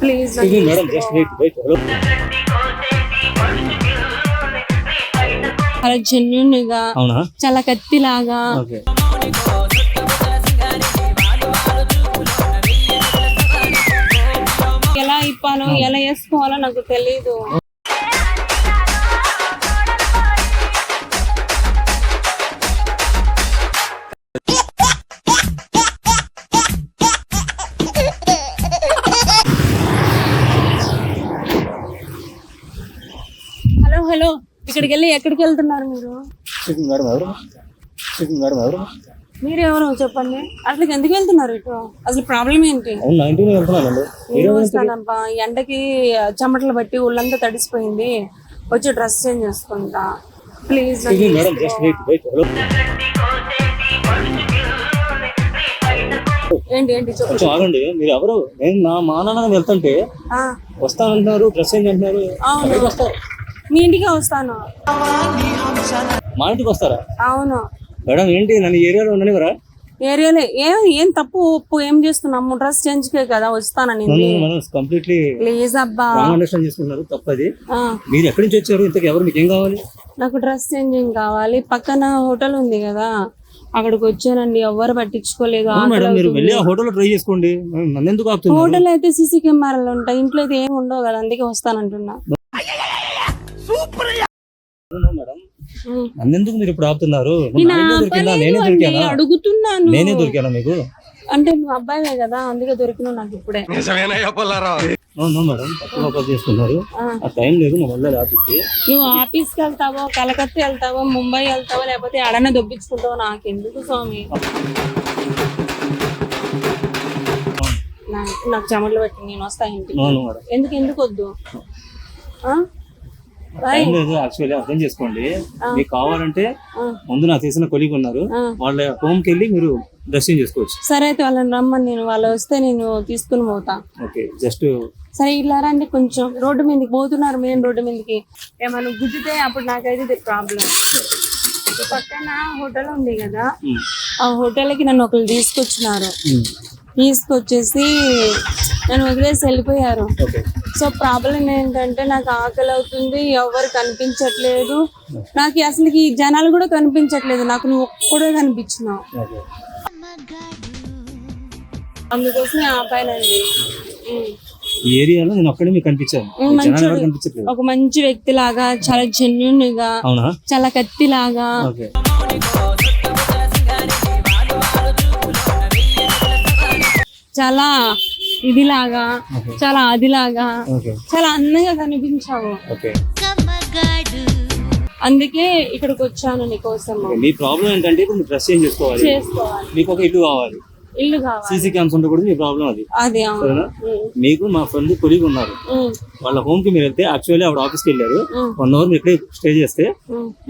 Please చాలా జెన్యున్గా చాలా కత్తిలాగా. ఎలా ఇప్పాలో ఎలా వేసుకోవాలో నాకు తెలియదు ఇక్కడికి వెళ్ళి ఎక్కడికి వెళ్తున్నారు మీరు మీరు ఎవరు? చెప్పండి. అసలు ఎందుకు వెళ్తున్నారు ఇటు అసలు ప్రాబ్లం ఏంటి? వస్తానబ్బా ఎండకి చెమటలు బట్టి ఒళ్ళంతా తడిసిపోయింది. వచ్చి డ్రెస్ చేంజ్ చేసుకుంటా. ప్లీజ్ ఏంటి ఏంటి కొంచెం ఆగండి. మీరు ఎవరు? నేను నా మా నాన్న వెళ్తుంటే వస్తానంటున్నారు డ్రెస్ చేంజ్ అంటున్నారు. వస్తారు. మీ ఇంటికి వస్తాను. మా ఇంటికి వస్తారా? అవును. మేడం ఏంటి? నన్ను ఏరియాలో ఉండనివరా ఏరియాలో ఏం ఏం తప్పు ఒప్పు ఏం చేస్తున్నాము డ్రెస్ చేంజ్కే కదా వస్తానని కంప్లీట్లీ ప్లీజ్ అబ్బా. అండర్స్టాండ్ చేసుకున్నారు తప్పది. మీరు ఎక్కడి నుంచి వచ్చారు? ఇంతకు ఎవరు మీకు ఏం కావాలి? నాకు డ్రెస్ చేంజింగ్ కావాలి? పక్కన హోటల్ ఉంది కదా అక్కడికి వచ్చానండి. ఎవ్వరు పట్టించుకోలేదు. మేడం మీరు వెళ్ళి ఆ హోటల్లో ట్రై చేసుకోండి. నన్ను ఎందుకు ఆపుతున్నారు? హోటల్ అయితే సీసీ కెమెరాలు ఉంటాయి. ఇంట్లో అయితే ఏమి ఉండవు కదా అందుకే వస్తానంటున్నా. అవునా మేడం ఉం. నన్ను ఎందుకు మీరు ఇప్పుడు ఆపుతున్నారు? నేను దొరికానా? అడుగుతున్నాను. నేనే దొరికానా మీకు? అంటే నువ్వు అబ్బాయివే కదా అందుకే దొరికినావు నాకు ఇప్పుడే. అవును మేడం తప్పుగా పని చేస్తున్నారు ఆ. ఆ టైం లేదు మా వల్ల ఆఫీస్కి నువ్వు ఆఫీస్కి వెళ్తావో కలకత్తా వెళ్తావో ముంబై వెళ్తావో లేకపోతే ఆడనే దొబ్బించుకుంటావో? నాకు ఎందుకు స్వామి నాకు నాకు చెమటలు పెట్టి నేను వస్తా ఇంటికి. ఎందుకు ఎందుకు వద్దు? యాక్చువల్లీ అర్థం చేసుకోండి. మీకు కావాలంటే. ముందు నాకు తెలిసిన కొలీగ్ ఉన్నారు. వాళ్ళ హోమ్కి వెళ్ళి మీరు డ్రెస్సింగ్ చేసుకోవచ్చు. సరే అయితే వాళ్ళని రమ్మని నేను వాళ్ళు వస్తే నేను తీసుకుని పోతా. ఓకే జస్ట్ సరే ఇట్లా రండి కొంచెం. రోడ్డు మీదకి పోతున్నారు మెయిన్ రోడ్డు మీదకి. ఏమైనా గుద్దితే అప్పుడు నాకైతే ఇది ప్రాబ్లం పక్కన హోటల్ ఉంది కదా. ఆ హోటల్కి నన్ను ఒకరు తీసుకొచ్చినారు. తీసుకొచ్చేసి నన్ను వదిలేసి వెళ్ళిపోయారు. ఓకే. సో ప్రాబ్లం ఏంటంటే నాకు ఆకలి అవుతుంది ఎవరు కనిపించట్లేదు. నాకు అసలు ఈ జనాలు కూడా కనిపించట్లేదు నాకు నువ్వు ఒక్కడే కనిపించినావు. అందుకోసం. ఈ ఏరియాలో నేను ఒక్కడే మీకు కనిపించాను. కనిపించట్లేదు? ఒక మంచి వ్యక్తి లాగా చాలా జెన్యున్గా చాలా కత్తిలాగా. ఓకే. చాలా ఇదిలాగా చాలా అదిలాగా ఓకే. చాలా అందంగా కనిపించావు. ఓకే. అందుకే ఇక్కడికి వచ్చాను నీకోసం మీ ప్రాబ్లం ఏంటంటే ఇప్పుడు డ్రెస్ చేంజ్ చేసుకోవాలి. చేసుకోవాలి. మీకు ఒక ఇల్లు కావాలి. ఇల్లు కావాలి. సీసీ క్యామ్స్ ఉంటే కూడా మీ ప్రాబ్లం అది. అది. మీకు మా ఫ్రెండ్ కొలీగ్ ఉన్నారు. వాళ్ళ హోమ్కి మీరు వెళ్తే యాక్చువల్లీ ఆవిడ ఆఫీస్కి వెళ్ళారు. వన్ అవర్ మీరు ఇక్కడే స్టే చేస్తే.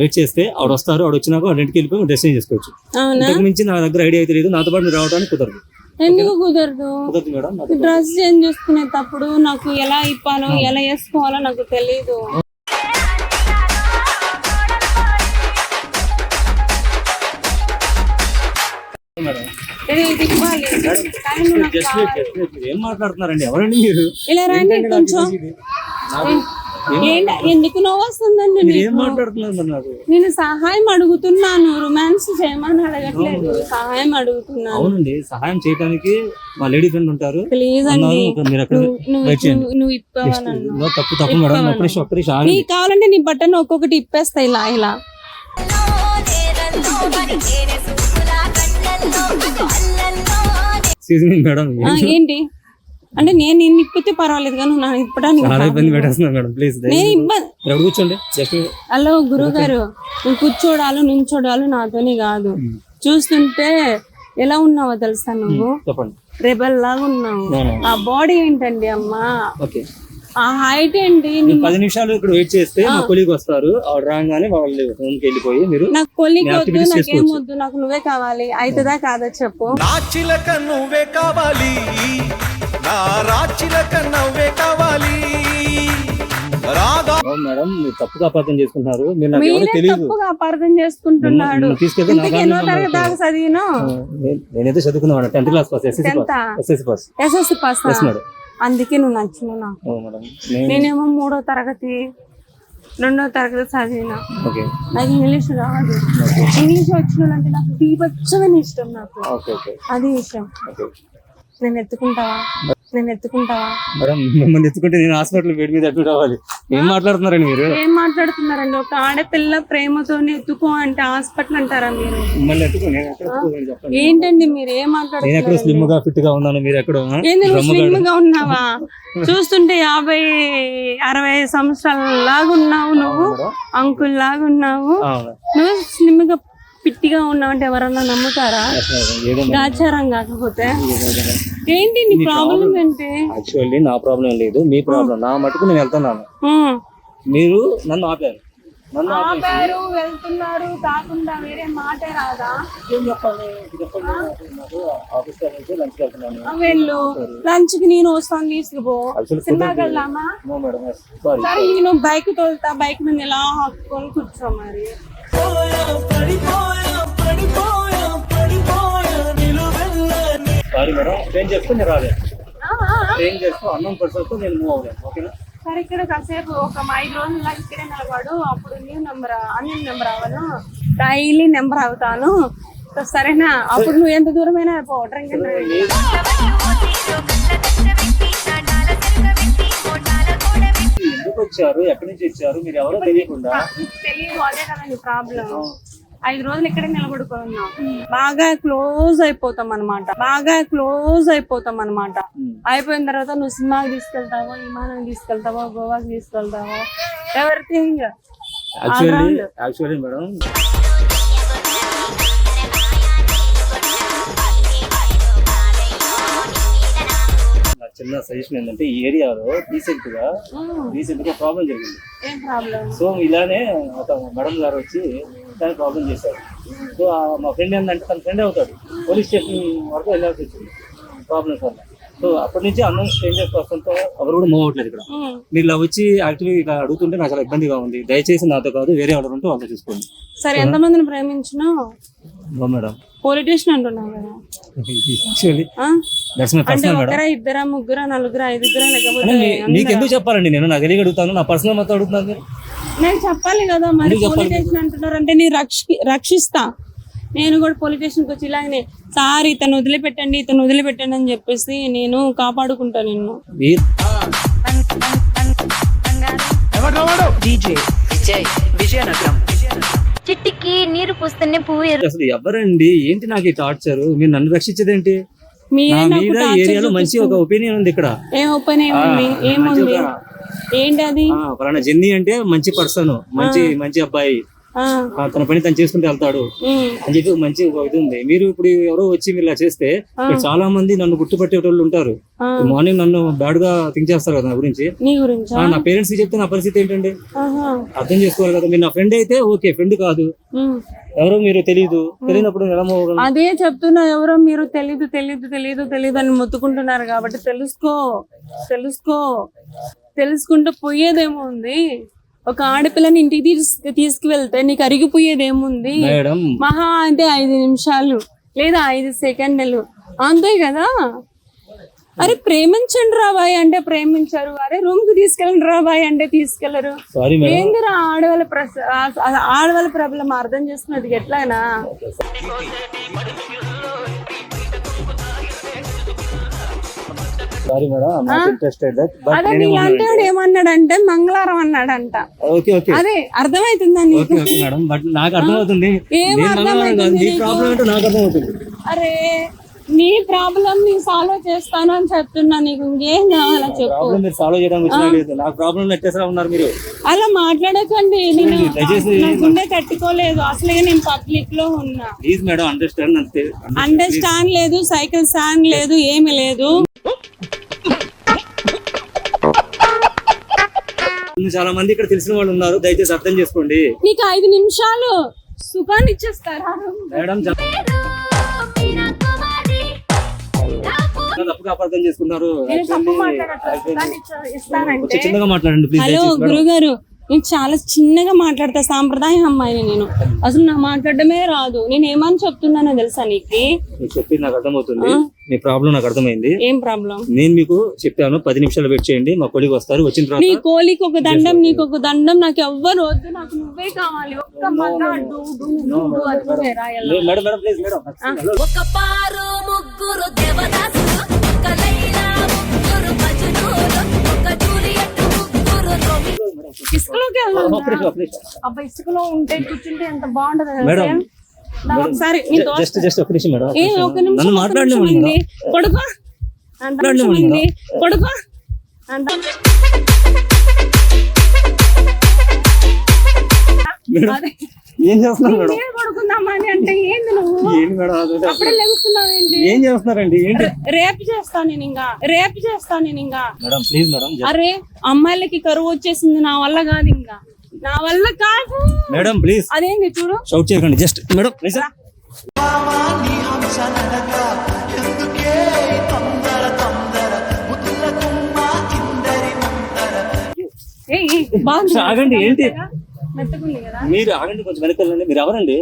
వెయిట్ చేస్తే ఆవిడ వస్తారు. ఆవిడ వచ్చినాక వాళ్ళ ఇంటికి వెళ్ళిపోయి డ్రెస్ చేంజ్ చేసుకోవచ్చు ఇంతకు మించి నా దగ్గర ఐడియా అయితే లేదు. నాతో పాటు మీరు రావడానికి కుదరదు. ఎందుకు కుదరదు? మేడం. డ్రెస్ చేంజ్ చేసుకునేటప్పుడు నాకు ఎలా ఇప్పాలో ఎలా వేసుకోవాలో నాకు తెలియదు. మీరు ఏం మాట్లాడుతున్నారండి? ఎవరండి మీరు? ఇలా రండి కొంచెం. ఎందుకు నవ్వు వస్తుందండి నేను సహాయం అడుగుతున్నాను. రొమాన్స్ చేయమని అడగట్లేదు. సహాయం అడుగుతున్నాను. అవునండి. సహాయం చేయడానికి మా లేడీ ఫ్రెండ్ ఉంటారు. ప్లీజ్ అండి. నువ్వు ఇప్పావా తప్పు తప్పు మేడం. నీకు కావాలంటే నీ బట్టను ఒక్కొక్కటి ఇప్పేస్తా ఇలా ఇలా. ఏంటి? అంటే నేను నిన్ను ఇప్పితే పర్వాలేదు కానీ నువ్వు నన్ను ఇప్పడానికి చాలా ఇబ్బంది మేడం ప్లీజ్ నేను ఇబ్బంది కూర్చోండి జస్ట్ హలో గురువు గారు నువ్వు కూర్చోడాలు నుంచోడాలు నాతోని కాదు. చూస్తుంటే ఎలా ఉన్నావో తెలుసా నువ్వు? చెప్పండి. రెబల్ లాగా ఉన్నావు. ఆ బాడీ ఏంటండి అమ్మా? ఓకే హైట్ ఏంటి? నీ- పది నిమిషాలు ఇక్కడ వెయిట్ చేస్తే మా కొలీగ్ వస్తారు. ఆవిడ రాగానే వాళ్ళు హోమ్కి వెళ్ళిపోయి మీరు నాకు కొలికి మీ వద్దు నాకేం. వద్దు నాకు నువ్వే కావాలి. అవుతుందా కాదా చెప్పు. నా చిలక నువ్వే కావాలి. నా రాచిలక నవ్వే కావాలి. మేడం మేడం మీరు తప్పుగా అపార్థం చేసుకుంటున్నారు. మీరు నాకు ఎవరో మీరే తెలియదు తప్పుగా అపార్థం చేసుకుంటున్నాడు. తీసుకెళ్తే ఇంతకు ఎన్నో తరగతి దాకా చదివిను? నేను- నేనైతే చదువుకున్నాను tenth class pass SSC pass SSC pass. SSC pass? Yes madam అందుకే నువ్వు నాకు నేను నేనేమో మూడో తరగతి రెండో తరగతి చదివిన. ఓకే. నాకు ఇంగ్లీష్ రాదు. ఇంగ్లీష్ వచ్చిన వాళ్ళంటే నాకు బీభత్సమైన ఇష్టం నాకు. Okay okay. అది ఓకే. నేను ఎత్తుకుంటావా? నేను ఎత్తుకుంటావా మేడం మిమ్మల్ని ఎత్తుకుంటే నేను హాస్పిటల్ బెడ్ మీద అడ్మిట్ అవ్వాలి ఏం మాట్లాడుతున్నారండి మీరు? ఏం మాట్లాడుతున్నారండి? ఒక ఆడపిల్ల ప్రేమతో ఎత్తుకో అంటే హాస్పిటల్ అంటారా మీరు? మిమ్మల్ని ఎత్తుకో నేను ఎక్కడ ఎత్తుకోగలను చెప్పండి. ఏంటండి మీరు? ఏం నేను ఎక్కడ మాట్లాడుతున్నారు స్లిమ్గా ఫిట్గా ఉన్నాను? మీరు ఎక్కడ ఏంది నువ్వు స్లిమ్గా ఉన్నావా? చూస్తుంటే యాభై అరవై సంవత్సరాల లాగా ఉన్నావు నువ్వు అంకుల్ లాగా ఉన్నావు నువ్వు స్లిమ్గా పిట్టిగా ఉన్నావు అంటే ఎవరన్నా నమ్ముతారా? ఆచారం కాకపోతే. ఏంటి నీ ప్రాబ్లం ఏంటి? యాక్చువల్లీ నా ప్రాబ్లం లేదు మీ ప్రాబ్లం నా మటుకు నేను వెళ్తున్నాను. మీరు నన్ను ఆపారు. నన్ను ఆపారు వెళ్తున్నారు కాకుండా వేరే మాటే రాదా? వెళ్ళు లంచ్కి నేను వస్తాను తీసుకుపో సినిమాకి వెళ్దామా సారీ సరే నేను బైక్ తోలుతా. బైక్ మీద ఇలా హక్కుకొని కూర్చో మరి. సారీ మేడం నేను రాలేదు అన్నం పర్సన్తో నేను మూవ్ అవ్వలేను ఓకేనా సరే ఇక్కడ కాసేపు ఒక ఐదు రోజులు ఇక్కడే నిలబడు అప్పుడు న్యూ నెంబర్ అన్ని నెంబర్ అవ్వను డైలీ నెంబర్ అవుతాను. సరేనా? అప్పుడు నువ్వు ఎంత దూరమైనా పో డ్రింక్. ఎందుకు వచ్చారు ఎక్కడి నుంచి వచ్చారు? మీరు ఎవరో తెలియకుండా. తెలియదు అదే ప్రాబ్లం ఐదు రోజులు ఇక్కడే నిలబడుకున్నాం. బాగా క్లోజ్ అయిపోతాం అనమాట బాగా క్లోజ్ అయిపోతాం అనమాట అయిపోయిన తర్వాత నువ్వు సినిమాకి తీసుకెళ్తావో విమానం తీసుకెళ్తావో గోవాకి తీసుకెళ్తావో? ఎవరిథింగ్ యాక్చువల్లీ యాక్చువల్లీ మేడం చిన్న సజెషన్ ఏంటంటే ఈ ఏరియాలో రీసెంట్గా రీసెంట్గా ప్రాబ్లం జరిగింది సో ఇలానే ఒక మేడం గారు వచ్చి దాని ప్రాబ్లం చేశారు. సో మా ఫ్రెండ్ ఏంటంటే తన ఫ్రెండ్ అవుతాడు. పోలీస్ స్టేషన్ వరకు వెళ్ళాల్సి వచ్చింది. ప్రాబ్లమ్స్ వల్ల. సో అప్పటి నుంచి అన్నం స్ట్రేంజర్స్ పర్సన్తో ఎవరు కూడా మూవ్ అవ్వట్లేదు ఇక్కడ. మీరు ఇలా వచ్చి యాక్చువల్లీ ఇలా అడుగుతుంటే నాకు చాలా ఇబ్బందిగా ఉంది. దయచేసి నాతో కాదు వేరే ఎవరు ఉంటే వాళ్ళతో చూసుకోండి. సరే ఎంతమందిని ప్రేమించినావు నో మేడం. పొలిటీషియన్ అంటున్నావు కదా. ఇద్దరా ముగ్గురా నలుగురా ఐదుగురా లేకపోతే మీకు ఎందుకు చెప్పాలండి నేను నాకు తెలియ అడుగుతాను? నా పర్సనల్ మొత్తం అడుగుతున్నాను మీరు నేను చెప్పాలి కదా మరి పొలిటీషియన్ అంటున్నారు అంటే నేను రక్ష రక్షిస్తా. నేను కూడా పొలిటీషియన్కి వచ్చి ఇలాగనే సార్ ఇతను వదిలిపెట్టండి ఇతను వదిలిపెట్టండి అని చెప్పేసి నేను కాపాడుకుంటా నిన్ను. చిట్టికి నీరు పూస్తేనే పువ్వు అసలు ఎవరండి? ఏంటి నాకు ఈ టార్చర్? మీరు నన్ను రక్షించేదేంటి? నా మీద ఏరియాలో మంచి ఒక ఒపీనియన్ ఉంది ఇక్కడ. ఏ ఏముంది ఏముంది? ఏంటి అది ఆ, పలానా జెన్నీ అంటే మంచి పర్సన్ మంచి మంచి అబ్బాయి. తన పని తను చేసుకుంటూ వెళ్తాడు. అని చెప్పి మంచి ఒక ఇది ఉంది మీరు ఇప్పుడు ఎవరో వచ్చి మీరు ఇలా చేస్తే చాలా మంది నన్ను గుర్తుపట్టేటోళ్ళు ఉంటారు. మార్నింగ్ నన్ను బ్యాడ్గా థింక్ చేస్తారు కదా నా గురించి. నీ పేరెంట్స్కి చెప్తే నా పరిస్థితి ఏంటండి? అర్థం చేసుకోవాలి కదా. మీరు నా ఫ్రెండ్ అయితే ఓకే ఫ్రెండ్ కాదు. ఎవరో మీరు తెలియదు తెలియనప్పుడు? అదే చెప్తున్నా ఎవరో మీరు తెలీదు తెలీదు తెలీదు తెలీదు అని మొత్తుకుంటున్నారు కాబట్టి తెలుసుకో తెలుసుకో. తెలుసుకుంటూ పోయేదేమో ఉంది. ఒక ఆడపిల్లని ఇంటికి తీసుకు తీసుకువెళ్తే నీకు అరిగిపోయేదేముంది? మేడం. మహా అంటే ఐదు నిమిషాలు లేదా ఐదు సెకండ్లు. అంతే కదా? అరే ప్రేమించండి రాబాయ్ అంటే ప్రేమించారు. అరే రూమ్కి తీసుకెళ్ళండి రాబాయ్ అంటే తీసుకెళ్ళరు ఏందిరా ఆడవాళ్ళ ఆడవాళ్ళ ప్రాబ్లం అర్థం చేసుకున్నది ఎట్లానా సారీ మేడం అదే నీలాంటి వాడు ఏమన్నాడంటే మంగళవారం అన్నాడంట. ఓకే ఓకే అదే అర్థమవుతుందా నీకు? ఓకే మేడం బట్ నాకు అర్థమవుతుంది. ఏం నేను కాదు మీ ప్రాబ్లం ఏంటో నాకు అర్థమవుతుంది. అరే నీ ప్రాబ్లం నీ సాల్వ్ చేస్తాను అని చెప్తున్నా నీకు ఇంకేం కావాలా చెప్పు. మీరు సాల్వ్ చేయడానికి వచ్చినా లేదు. నాకు ప్రాబ్లం నెట్టేసరా ఉన్నారు మీరు? అలా మాట్లాడకండి నేను నా గుండె తట్టుకోలేదు. అసలు నేను పబ్లిక్లో ఉన్నా. ప్లీజ్ మేడం అండర్స్టాండ్ అంతే. అండర్స్టాండ్ లేదు సైకిల్ స్టాండ్ లేదు ఏమి లేదు. చాలా మంది ఇక్కడ తెలిసిన వాళ్ళు ఉన్నారు. దయచేసి అర్థం చేసుకోండి. నీకు ఐదు నిమిషాలు సుఖాన్ని ఇచ్చేస్తారా? మేడం తప్పుగా అపార్థం చేసుకున్నారు. చిన్నగా మాట్లాడండి ప్లీజ్ హలో గురుగారు. నేను చాలా చిన్నగా మాట్లాడతా సాంప్రదాయ అమ్మాయిని నేను. అసలు నా మాట్లాడడమే రాదు. నేను ఏమని చెప్తున్నానో తెలుసా నీకు? చెప్పింది నాకు అర్థమవుతుంది. మీ ప్రాబ్లం నాకు అర్థమైంది. ఏం ప్రాబ్లం? నేను మీకు చెప్పాను పది నిమిషాలు వెయిట్ చేయండి మా కొలిగి వస్తారు వచ్చిన తర్వాత నీ కోలికి ఒక దండం నీకు ఒక దండం నాకు ఎవ్వరు వద్దు నాకు నువ్వే కావాలి. ఒక్క మగ డు, డు, డు, డు అది నువ్వే రాయాలి. లే- madam madam please madam hello. ఒక పారు ముగ్గురు లైలా ముగ్గురు ఇసుకలో ఉంటే కూర్చుంటే ఎంత బాగుంటది మేడం. ఒకసారి జస్ట్ జస్ట్ ఒక నిమిషం మేడం ఒక నిమిషం. మాట్లాడండి మేడం. మాట్లాడండి. ఏం చేస్తున్నారు మేడం? నేను పడుకుందామా అని అంటే ఏంది నువ్వు? ఏంటి మేడం అది ఇది? అప్పుడే లెగుస్తున్నావు ఏంటి ఏం చేస్తున్నారండి? ఏంటి? రేపు చేస్తా నేను ఇంకా. రేపు చేస్తా నేను ఇంకా. మేడం ప్లీజ్ మేడం అరే అమ్మాయిలకి కరువు వచ్చేసింది నా వల్ల కాదు ఇంకా. నా వల్ల కాదు. మేడం ప్లీజ్ అదేంది చూడు. షౌట్ చేయకండి జస్ట్ మేడం ప్లీజ్ ఆగండి, ఏంటి? మీరు ఆగండి కొంచెం వెనక్కి వెళ్ళండి. మీరు ఎవరండి.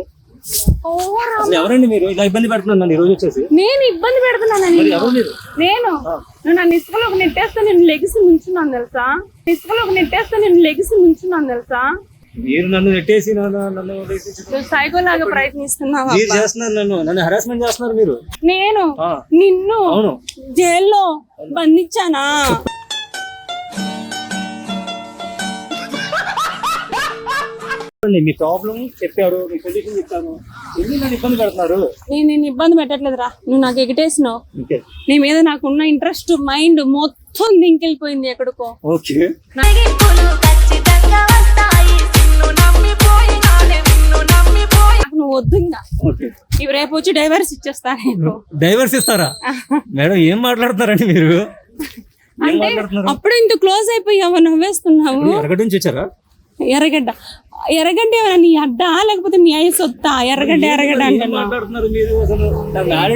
అసలు ఎవరండి మీరు? ఇలా ఇబ్బంది పెడుతున్నాను నన్ను ఈ రోజు వచ్చేసి. నేను ఇబ్బంది పెడుతున్నాను మరి ఎవరు మీరు? నేను. నువ్వు నన్ను ఇసుకలోకి నెట్టేస్తే నేను లెగిసి నుంచున్నాను తెలుసా? ఇసుకలోకి నెట్టేస్తే నేను లెగిసి నుంచున్నాను తెలుసా? మీరు నన్ను నెట్టేసి నన్ను నన్ను వదిలేసి నువ్వు సైకో లాగా ప్రయత్నిస్తున్నావా మీరు చేస్తున్నారు నన్ను. నన్ను హరాస్మెంట్ చేస్తున్నారు మీరు. నేను నిన్ను అవును. జైల్లో బంధించానా? చూడండి, మీ ప్రాబ్లం చెప్పారు మీ సొల్యూషన్ చెప్పారు. ఎందుకు నన్ను ఇబ్బంది పెడుతున్నారు? నేను నేను ఇబ్బంది పెట్టట్లేదురా. నువ్వు నాకు ఎగటేసినావు. ఓకే. నీ మీద నాకున్న ఇంట్రెస్ట్ మైండ్ మొత్తం దింకెళ్ళిపోయింది ఎక్కడికో. ఓకే. నాకు నువ్వు వద్దు ఇంకా. ఓకే. ఇవి రేపు వచ్చి డైవర్స్ ఇచ్చేస్తా నీకు డైవర్స్ ఇస్తారా? మేడం ఏం మాట్లాడుతున్నారండి మీరు? అంటే అప్పుడు ఇంత క్లోజ్ అయిపోయావు నవ్వేస్తున్నావు. ఎరగటి నుంచి వచ్చారా? ఎర్రగడ్డ. ఎర్రగడ్డ ఏమైనా నీ అడ్డా లేకపోతే మీ అయ్యి సొత్తా? ఎర్రగడ్డ ఎర్రగడ్డ ఏం మాట్లాడుతున్నారు మీరు? అసలు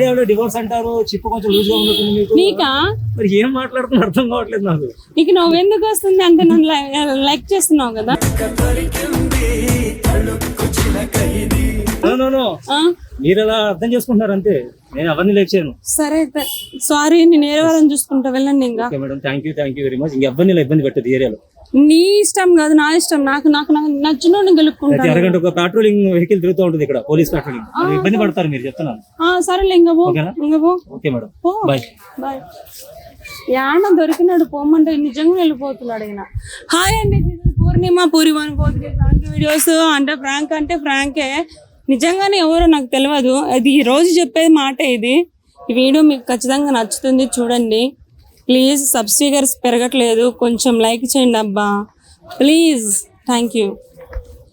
ఎవరో డివోర్స్ అంటారు చిప్పు కొంచెం లూజ్గా ఉంటుంది మీకు. నీకా? మరి ఏం మాట్లాడుతున్నారు? అర్థం కావట్లేదు నాకు. నీకు నువ్వు ఎందుకు వస్తుంది అంటే నన్ను లైక్ చేస్తున్నావు కదా? మీరు అలా అర్థం చేసుకుంటున్నారు అంతే. నేను ఎవరిని లేక్ చేయను. సరే అయితే సారీ నేను వేరే వాళ్ళని చూసుకుంటా. వెళ్ళండి ఇంకా. Madam thank you thank you very much ఇంకెవరిని ఇలా ఇబ్బంది పెట్టదు ఏరియాలో. నీ ఇష్టం కాదు నా ఇష్టం నాకు నాకు నాకు నచ్చినోడిని గెలుపుకుంటాను. అరగంట ఒక పెట్రోలింగ్ వెహికల్ తిరుగుతూ ఉంటుంది ఇక్కడ పోలీస్ పెట్రోలింగ్ ఇబ్బంది పడతారు మీరు చెప్తున్నాను. ఆ, సరేలే ఇంకా పో ఓకేనా? ఇంకా పో. Okay madam. బాయ్. బాయ్. యాడ దొరికినాడు పోమంటే నిజంగా వెళ్ళిపోతున్నాడు ఈయన హాయ్ అండి పూర్ణిమ పూరి వన్ పోతుంది ఫ్రాంక్ వీడియోస్. అంటే ఫ్రాంక్ అంటే ఫ్రాంకే. నిజంగానే ఎవరో నాకు తెలియదు అది ఈ రోజు చెప్పేది మాట ఇది. ఈ వీడియో మీకు ఖచ్చితంగా నచ్చుతుంది చూడండి. ప్లీజ్ సబ్స్క్రైబర్స్ పెరగట్లేదు. కొంచెం లైక్ చేయండి అబ్బా. ప్లీజ్. Thank you.